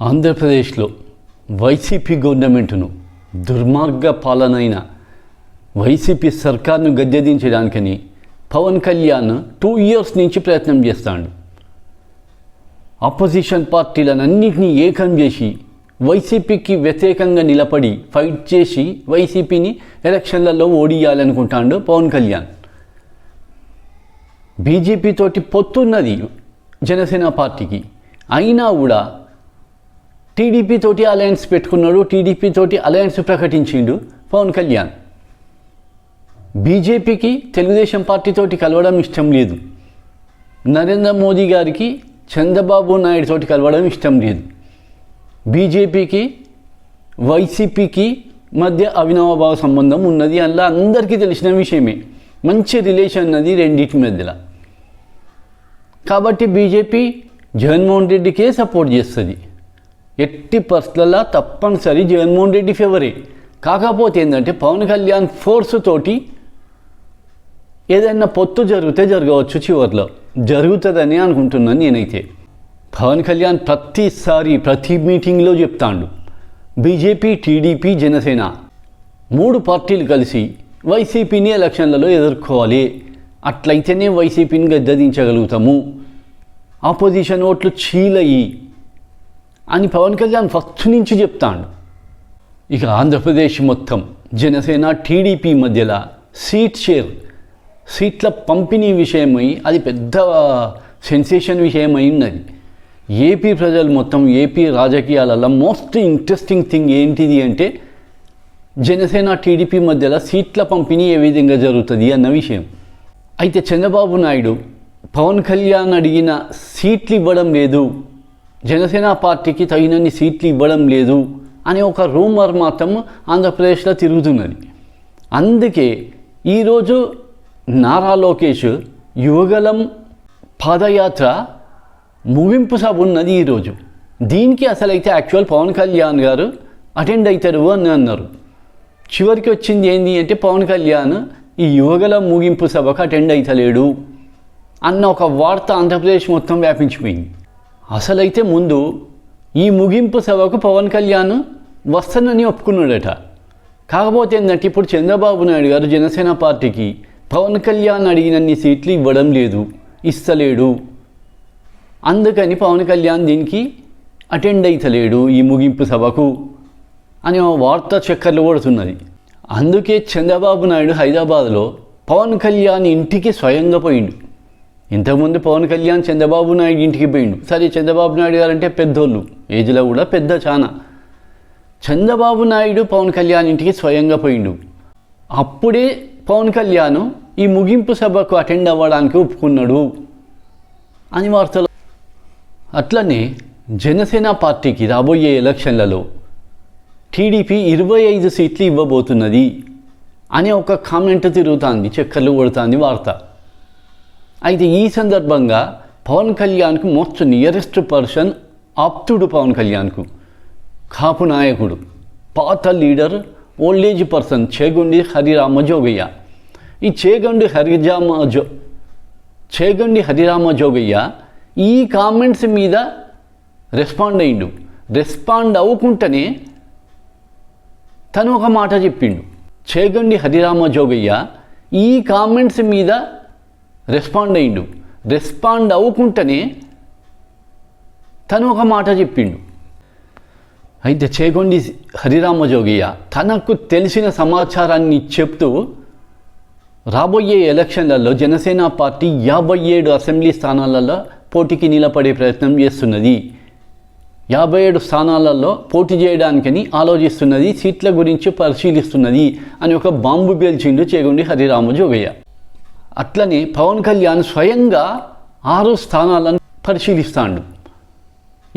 ఆంధ్రప్రదేశ్లో వైసీపీ గవర్నమెంట్ను దుర్మార్గ పాలనైన వైసీపీ సర్కార్ను గద్దెదించడానికని పవన్ కళ్యాణ్ టూ ఇయర్స్ నుంచి ప్రయత్నం చేస్తాడు. అపోజిషన్ పార్టీలనన్నింటినీ ఏకం చేసి వైసీపీకి వ్యతిరేకంగా నిలబడి ఫైట్ చేసి వైసీపీని ఎలక్షన్లలో ఓడియాలనుకుంటాడు పవన్ కళ్యాణ్. బీజేపీ తోటి పొత్తున్నది జనసేన పార్టీకి. అయినా కూడా టీడీపీ తోటి అలయన్స్ పెట్టుకున్నాడు టీడీపీ తోటి అలయన్స్ ప్రకటించిండు పవన్ కళ్యాణ్. బీజేపీకి తెలుగుదేశం పార్టీతోటి కలవడం ఇష్టం లేదు. నరేంద్ర మోదీ గారికి చంద్రబాబు నాయుడు తోటి కలవడం ఇష్టం లేదు. బీజేపీకి వైసీపీకి మధ్య అవినావభావ సంబంధం ఉన్నది అలా అందరికీ తెలిసిన విషయమే. మంచి రిలేషన్ అన్నది రెండింటి మధ్యలో. కాబట్టి బీజేపీ జగన్మోహన్ రెడ్డికే సపోర్ట్ చేస్తుంది. ఎట్టి పరిస్థితులలో తప్పనిసరి జగన్మోహన్ రెడ్డి ఫేవరే కాకపోతే ఏంటంటే పవన్ కళ్యాణ్ ఫోర్స్ తోటి ఏదైనా పొత్తు జరిగితే జరగవచ్చు చివరిలో. జరుగుతుందని అనుకుంటున్నాను నేనైతే. పవన్ కళ్యాణ్ ప్రతిసారి ప్రతి మీటింగ్లో చెప్తాడు. బీజేపీ టీడీపీ జనసేన మూడు పార్టీలు కలిసి వైసీపీని ఎలక్షన్లలో ఎదుర్కోవాలి. అట్లయితేనే వైసీపీని గద్దదించగలుగుతాము. ఆపోజిషన్ ఓట్లు చీలయ్యి అని పవన్ కళ్యాణ్ ఫస్ట్ నుంచి చెప్తాడు. ఇక ఆంధ్రప్రదేశ్ మొత్తం జనసేన టీడీపీ మధ్యలో సీట్ షేర్ సీట్ల పంపిణీ విషయమై అది పెద్ద సెన్సేషన్ విషయమై ఉన్నది. ఏపీ ప్రజలు మొత్తం ఏపీ రాజకీయాలలో మోస్ట్ ఇంట్రెస్టింగ్ థింగ్ ఏంటిది అంటే జనసేన టీడీపీ మధ్యలో సీట్ల పంపిణీ ఏ విధంగా జరుగుతుంది అన్న విషయం. అయితే చంద్రబాబు నాయుడు పవన్ కళ్యాణ్ అడిగిన సీట్లు ఇవ్వడం లేదు. జనసేన పార్టీకి తగినన్ని సీట్లు ఇవ్వడం లేదు అనే ఒక రూమర్ మాత్రం ఆంధ్రప్రదేశ్లో తిరుగుతున్నది. అందుకే ఈరోజు నారా లోకేష్ యువగలం పాదయాత్ర ముగింపు సభ ఉన్నది ఈరోజు. దీనికి అసలైతే యాక్చువల్ పవన్ కళ్యాణ్ గారు అటెండ్ అవుతారు అని అన్నారు. చివరికి వచ్చింది ఏంటి అంటే పవన్ కళ్యాణ్ ఈ యువగల ముగింపు సభకు అటెండ్ అవుతలేడు అన్న ఒక వార్త ఆంధ్రప్రదేశ్ మొత్తం వ్యాపించిపోయింది. అసలైతే ముందు ఈ ముగింపు సభకు పవన్ కళ్యాణ్ వస్తానని ఒప్పుకున్నాడట. కాకపోతే ఏంటంటే ఇప్పుడు చంద్రబాబు నాయుడు గారు జనసేన పార్టీకి పవన్ కళ్యాణ్ అడిగినన్ని సీట్లు ఇవ్వడం లేదు ఇస్తలేడు. అందుకని పవన్ కళ్యాణ్ దీనికి అటెండ్ అవుతలేడు ఈ ముగింపు సభకు అని వార్త చక్కర్లు కొడుతున్నది. అందుకే చంద్రబాబు నాయుడు హైదరాబాద్లో పవన్ కళ్యాణ్ ఇంటికి స్వయంగా పోయిండు. ఇంతకుముందు పవన్ కళ్యాణ్ చంద్రబాబు నాయుడు ఇంటికి పోయిండు. సరే చంద్రబాబు నాయుడు గారు అంటే పెద్దోళ్ళు. ఏజ్లో కూడా పెద్ద చాలా చంద్రబాబు నాయుడు పవన్ కళ్యాణ్ ఇంటికి స్వయంగా పోయిండు. అప్పుడే పవన్ కళ్యాణ్ ఈ ముగింపు సభకు అటెండ్ అవ్వడానికి ఒప్పుకున్నాడు అని వార్తలు. అట్లనే జనసేన పార్టీకి రాబోయే ఎలక్షన్లలో టీడీపీ ఇరవై ఐదు సీట్లు ఇవ్వబోతున్నది అనే ఒక కామెంట్ తిరుగుతుంది చక్కర్లు కొడుతుంది వార్త. అయితే ఈ సందర్భంగా పవన్ కళ్యాణ్కు మోస్ట్ నియరెస్ట్ పర్సన్ ఆప్తుడు పవన్ కళ్యాణ్కు కాపు నాయకుడు పాత leader old age person Chegondi Harirama Jogaiah. ఈ చేగొండి హరిజామ జో చేగండి హరిరామ జోగయ్య ఈ కామెంట్స్ మీద రెస్పాండ్ అయిండు. రెస్పాండ్ అవ్వకుండానే తను ఒక మాట చెప్పిండు. చేగండి హరిరామ జోగయ్య ఈ కామెంట్స్ మీద రెస్పాండ్ అయిండు. రెస్పాండ్ అవ్వకుండానే తను ఒక మాట చెప్పిండు. అయితే చేగొండి హరిరామ జోగయ్య తనకు తెలిసిన సమాచారాన్ని చెప్తూ రాబోయే ఎలక్షన్లలో జనసేన పార్టీ యాభై ఏడు అసెంబ్లీ స్థానాలలో పోటీకి నిలబడే ప్రయత్నం చేస్తున్నది. యాభై ఏడు స్థానాలలో పోటీ చేయడానికని ఆలోచిస్తున్నది సీట్ల గురించి పరిశీలిస్తున్నది అని ఒక బాంబు పేల్చిండు చేగొండి హరిరామ జోగయ్య అట్లనే పవన్ కళ్యాణ్ స్వయంగా ఆరు స్థానాలను పరిశీలిస్తాడు.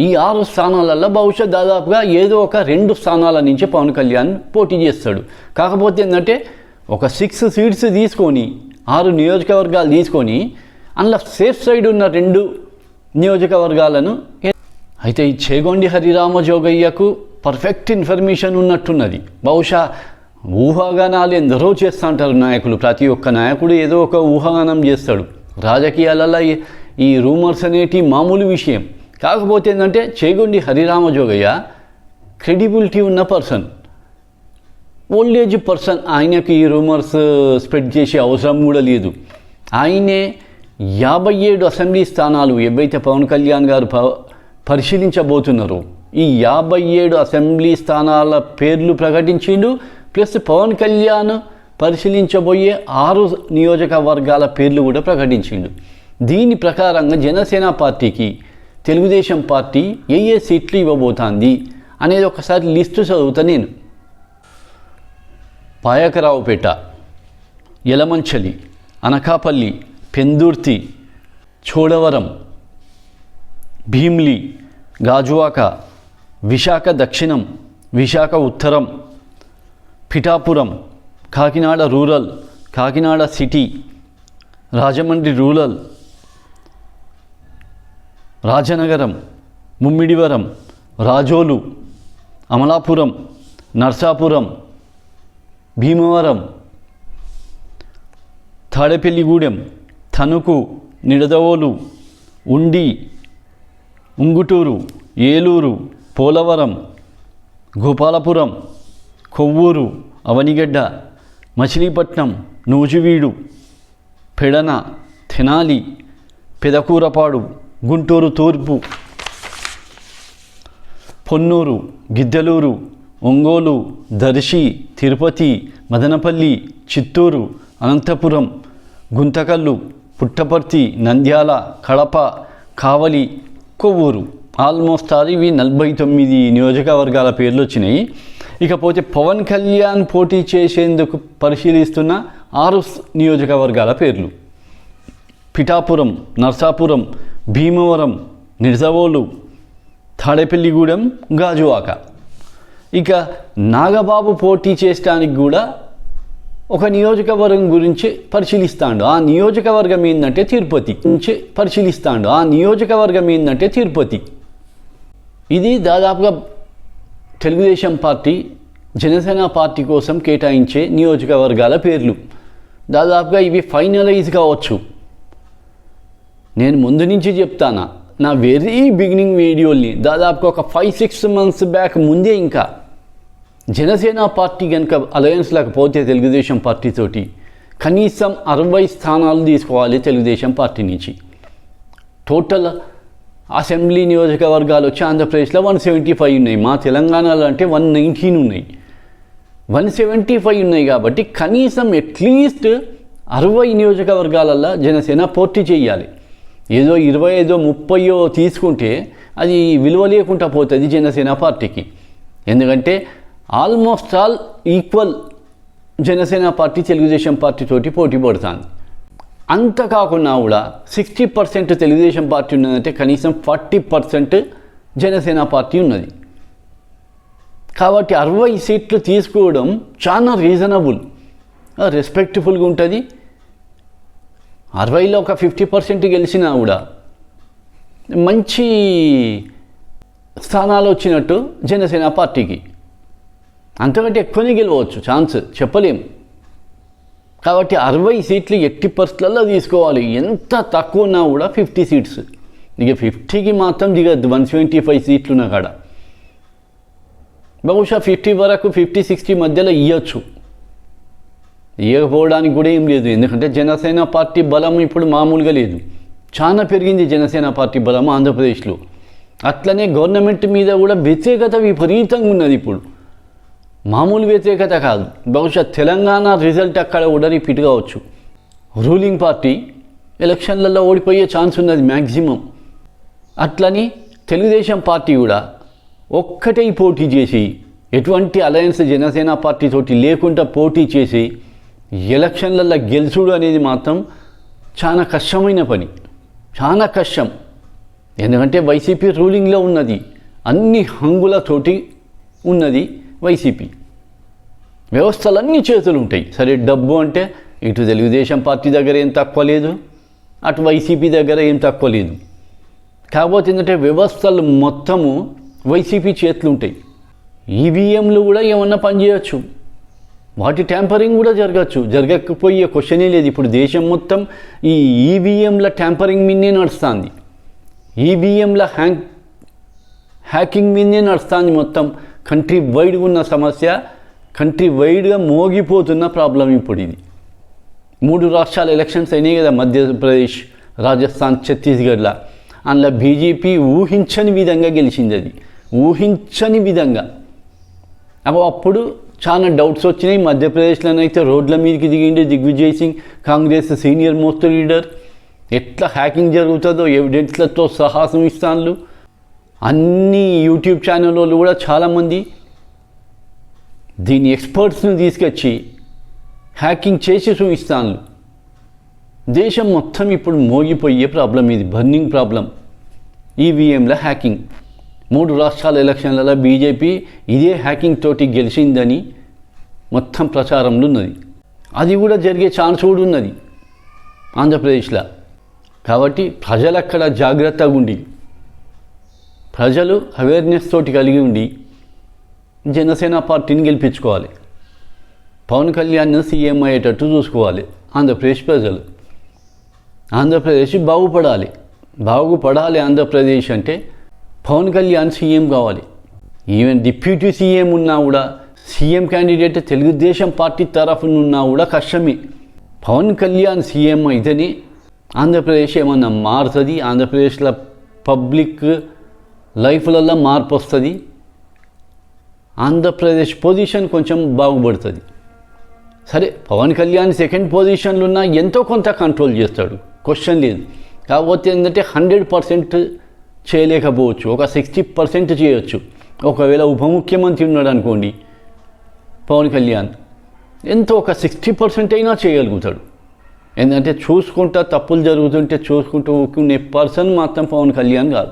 ఈ ఆరు స్థానాలలో బహుశా దాదాపుగా ఏదో ఒక రెండు స్థానాల నుంచి పవన్ కళ్యాణ్ పోటీ చేస్తాడు. కాకపోతే ఏంటంటే ఒక సిక్స్ సీట్స్ తీసుకొని ఆరు నియోజకవర్గాలు తీసుకొని అందులో సేఫ్ సైడ్ ఉన్న రెండు నియోజకవర్గాలను అయితే ఈ చేగొండి హరిరామ జోగయ్యకు పర్ఫెక్ట్ ఇన్ఫర్మేషన్ ఉన్నట్టున్నది. బహుశా ఊహాగానాలు ఎందరో చేస్తూ ఉంటారు నాయకులు. ప్రతి ఒక్క నాయకుడు ఏదో ఒక ఊహాగానం చేస్తాడు. రాజకీయాలలో ఈ- రూమర్స్ అనేటి మామూలు విషయం. కాకపోతే ఏంటంటే చేగొండి హరిరామ జోగయ్య క్రెడిబిలిటీ ఉన్న పర్సన్. Old age person. ఆయనకి ఈ రూమర్స్ స్ప్రెడ్ చేసే అవసరం కూడా లేదు. ఆయనే యాభై ఏడు అసెంబ్లీ స్థానాలు ఏవైతే పవన్ కళ్యాణ్ గారు ప పరిశీలించబోతున్నారో ఈ యాభై ఏడు అసెంబ్లీ స్థానాల పేర్లు ప్రకటించిండు ప్లస్ పవన్ కళ్యాణ్ పరిశీలించబోయే ఆరు నియోజకవర్గాల పేర్లు కూడా ప్రకటించిండు. దీని ప్రకారంగా జనసేన పార్టీకి తెలుగుదేశం పార్టీ ఏ ఏ సీట్లు ఇవ్వబోతోంది అనేది ఒకసారి లిస్టు చదువుతా నేను. పాయకరావుపేట యలమంచలి అనకాపల్లి పెందుర్తి చోడవరం భీమ్లి గాజువాక విశాఖ దక్షిణం విశాఖ ఉత్తరం Pithapuram Kakinada rural Kakinada city Rajahmundry rural Rajanagaram Mummidivaram Razole Amalapuram Narsapuram Bhimavaram Tadepalligudem Tanuku Nidadavole Undi Unguturu Eluru Polavaram Gopalapuram Kovvur Avanigadda Machilipatnam Nuzvid Pedana Tenali Pedakurapadu Guntur తూర్పు పొన్నూరు గిద్దలూరు ఒంగోలు దర్శి తిరుపతి మదనపల్లి చిత్తూరు అనంతపురం గుంతకల్లు పుట్టపర్తి నంద్యాల కడప కావలి కొవ్వూరు. ఆల్మోస్ట్ ఆల్ ఇవి నలభై తొమ్మిది నియోజకవర్గాల పేర్లు వచ్చినాయి. ఇకపోతే పవన్ కళ్యాణ్ పోటీ చేసేందుకు పరిశీలిస్తున్న ఆరు నియోజకవర్గాల పేర్లు. పిఠాపురం నర్సాపురం భీమవరం నిజవోలు తాడేపల్లిగూడెం గాజువాక. ఇక నాగబాబు పోటీ చేయడానికి కూడా ఒక నియోజకవర్గం గురించి పరిశీలిస్తాడు. ఆ నియోజకవర్గం ఏంటంటే తిరుపతి నుంచి పరిశీలిస్తాడు. ఆ నియోజకవర్గం ఏంటంటే తిరుపతి. ఇది దాదాపుగా తెలుగుదేశం పార్టీ జనసేన పార్టీ కోసం కేటాయించే నియోజకవర్గాల పేర్లు. దాదాపుగా ఇవి ఫైనలైజ్ కావచ్చు. నేను ముందు నుంచి చెప్తానా నా వెరీ బిగినింగ్ వీడియోల్ని దాదాపుగా ఒక ఫైవ్ సిక్స్ మంత్స్ బ్యాక్ ముందే ఇంకా. జనసేన పార్టీ కనుక అలయన్స్ లేకపోతే తెలుగుదేశం పార్టీతోటి కనీసం అరవై స్థానాలు తీసుకోవాలి తెలుగుదేశం పార్టీ నుంచి. టోటల్ అసెంబ్లీ నియోజకవర్గాలు వచ్చి ఆంధ్రప్రదేశ్లో వన్ సెవెంటీ ఫైవ్ ఉన్నాయి. మా తెలంగాణలో అంటే వన్ నైన్టీన్ ఉన్నాయి. వన్ సెవెంటీ ఫైవ్ ఉన్నాయి కాబట్టి కనీసం అట్లీస్ట్ అరవై నియోజకవర్గాలల్లో జనసేన పోటీ చేయాలి. ఏదో ఇరవై ఐదో ముప్పయో తీసుకుంటే అది విలువ లేకుండా పోతుంది జనసేన పార్టీకి. ఎందుకంటే almost all equal Janasena party Telugu Desam party తోటి పోటీ పడుతుంది. అంత కాకుండా కూడా సిక్స్టీ పర్సెంట్ తెలుగుదేశం పార్టీ ఉన్నదంటే కనీసం ఫార్టీ పర్సెంట్ జనసేన పార్టీ ఉన్నది. కాబట్టి అరవై సీట్లు తీసుకోవడం చాలా రీజనబుల్ రెస్పెక్ట్ఫుల్గా ఉంటుంది. అరవైలో ఒక ఫిఫ్టీ పర్సెంట్ గెలిచినా కూడా మంచి స్థానాలు వచ్చినట్టు జనసేన పార్టీకి. అంతకంటే ఎక్కువనే గెలవచ్చు ఛాన్స్ చెప్పలేము కాబట్టి అరవై సీట్లు ఎట్టి పరిస్థితులలో తీసుకోవాలి. ఎంత తక్కువ ఉన్నా కూడా ఫిఫ్టీ సీట్స్. ఇక ఫిఫ్టీకి మాత్రం దిగద్దు వన్ సెవెంటీ ఫైవ్ సీట్లు ఉన్న కాడ. బహుశా ఫిఫ్టీ వరకు ఫిఫ్టీ సిక్స్టీ మధ్యలో ఇవ్వచ్చు ఇవ్వకపోవడానికి కూడా ఏం లేదు. ఎందుకంటే జనసేన పార్టీ బలం ఇప్పుడు మామూలుగా లేదు. చాలా పెరిగింది జనసేన పార్టీ బలం ఆంధ్రప్రదేశ్లో. అట్లనే గవర్నమెంట్ మీద కూడా వ్యతిరేకత విపరీతంగా ఉన్నది ఇప్పుడు. మామూలు వ్యతిరేకత కాదు. బహుశా తెలంగాణ రిజల్ట్ అక్కడ కూడా రిపీట్ కావచ్చు. రూలింగ్ పార్టీ ఎలక్షన్లలో ఓడిపోయే ఛాన్స్ ఉన్నది మ్యాక్సిమం అట్లని తెలుగుదేశం పార్టీ కూడా ఒక్కటే పోటీ చేసి ఎటువంటి అలయన్స్ జనసేన పార్టీతోటి లేకుండా పోటీ చేసి ఎలక్షన్లలో గెలుచుడు అనేది మాత్రం చాలా కష్టమైన పని. చాలా కష్టం. ఎందుకంటే వైసీపీ రూలింగ్లో ఉన్నది. అన్ని హంగులతోటి ఉన్నది వైసీపీ. వ్యవస్థలన్నీ చేతులు ఉంటాయి సరే డబ్బు అంటే ఇటు తెలుగుదేశం పార్టీ దగ్గర ఏం తక్కువ లేదు అటు వైసీపీ దగ్గర ఏం తక్కువ లేదు. కాకపోతే ఏంటంటే వ్యవస్థలు మొత్తము వైసీపీ చేతులు ఉంటాయి ఈవీఎంలు కూడా ఏమన్నా పనిచేయచ్చు. వాటి ట్యాంపరింగ్ కూడా జరగచ్చు. జరగకపోయే క్వశ్చనే లేదు. ఇప్పుడు దేశం మొత్తం ఈ ఈవీఎంల ట్యాంపరింగ్ మీదనే నడుస్తుంది. ఈవీఎంల హ్యాంగ్ హ్యాకింగ్ మీదనే నడుస్తుంది మొత్తం. కంట్రీ వైడ్ ఉన్న సమస్య కంట్రీ వైడ్గా మోగిపోతున్న ప్రాబ్లం ఇప్పుడు ఇది మూడు రాష్ట్రాల ఎలక్షన్స్ అయినాయి కదా మధ్యప్రదేశ్ రాజస్థాన్ ఛత్తీస్గఢ్లో. అందులో బీజేపీ ఊహించని విధంగా గెలిచింది అది. ఊహించని విధంగా. అప్పుడు అప్పుడు చాలా డౌట్స్ వచ్చినాయి. మధ్యప్రదేశ్లోనైతే రోడ్ల మీదకి దిగిండి Digvijay Singh Congress senior most leader. ఎట్లా హ్యాకింగ్ జరుగుతుందో ఎవిడెన్స్లతో సాహసం ఇస్తాను అన్ని యూట్యూబ్ ఛానల్ వాళ్ళు కూడా చాలామంది దీని ఎక్స్పర్ట్స్ని తీసుకొచ్చి హ్యాకింగ్ చేసి చూపిస్తాను దేశం మొత్తం ఇప్పుడు మోగిపోయే ప్రాబ్లం ఇది బర్నింగ్ ప్రాబ్లం ఈవీఎంల హ్యాకింగ్ మూడు రాష్ట్రాల ఎలక్షన్లలో బీజేపీ ఇదే హ్యాకింగ్ తోటి గెలిచిందని మొత్తం ప్రచారంలో ఉన్నది. అది కూడా జరిగే ఛాన్స్ కూడా ఉన్నది ఆంధ్రప్రదేశ్లో. కాబట్టి ప్రజలు అక్కడ జాగ్రత్తగా ఉండి ప్రజలు అవేర్నెస్ తోటి కలిగి ఉండి జనసేన పార్టీని గెలిపించుకోవాలి. పవన్ కళ్యాణ్ సీఎం అయ్యేటట్టు చూసుకోవాలి. ఆంధ్రప్రదేశ్ ప్రజలు. ఆంధ్రప్రదేశ్ బాగుపడాలి. బాగుపడాలి ఆంధ్రప్రదేశ్ అంటే పవన్ కళ్యాణ్ సీఎం కావాలి. ఈవెన్ డిప్యూటీ సీఎం ఉన్నా కూడా సీఎం క్యాండిడేట్ తెలుగుదేశం పార్టీ తరఫున ఉన్నా కూడా కష్టమే. పవన్ కళ్యాణ్ సీఎం అయితేనే ఆంధ్రప్రదేశ్ ఏమన్నా మారుతుంది? ఆంధ్రప్రదేశ్లో పబ్లిక్ లైఫ్లలో మార్పు వస్తుంది ఆంధ్రప్రదేశ్ పొజిషన్ కొంచెం బాగుపడుతుంది. సరే పవన్ కళ్యాణ్ సెకండ్ పొజిషన్లో ఉన్న ఎంతో కొంత కంట్రోల్ చేస్తాడు. క్వశ్చన్ లేదు. కాకపోతే ఏంటంటే హండ్రెడ్ పర్సెంట్ చేయలేకపోవచ్చు. ఒక సిక్స్టీ పర్సెంట్ చేయొచ్చు. ఒకవేళ ఉప ముఖ్యమంత్రి ఉన్నాడు అనుకోండి పవన్ కళ్యాణ్ ఎంతో ఒక సిక్స్టీ పర్సెంట్ అయినా చేయగలుగుతాడు. ఏంటంటే చూసుకుంటా తప్పులు జరుగుతుంటే చూసుకుంటూ ఊకునే పర్సన్ మాత్రం పవన్ కళ్యాణ్ కాదు.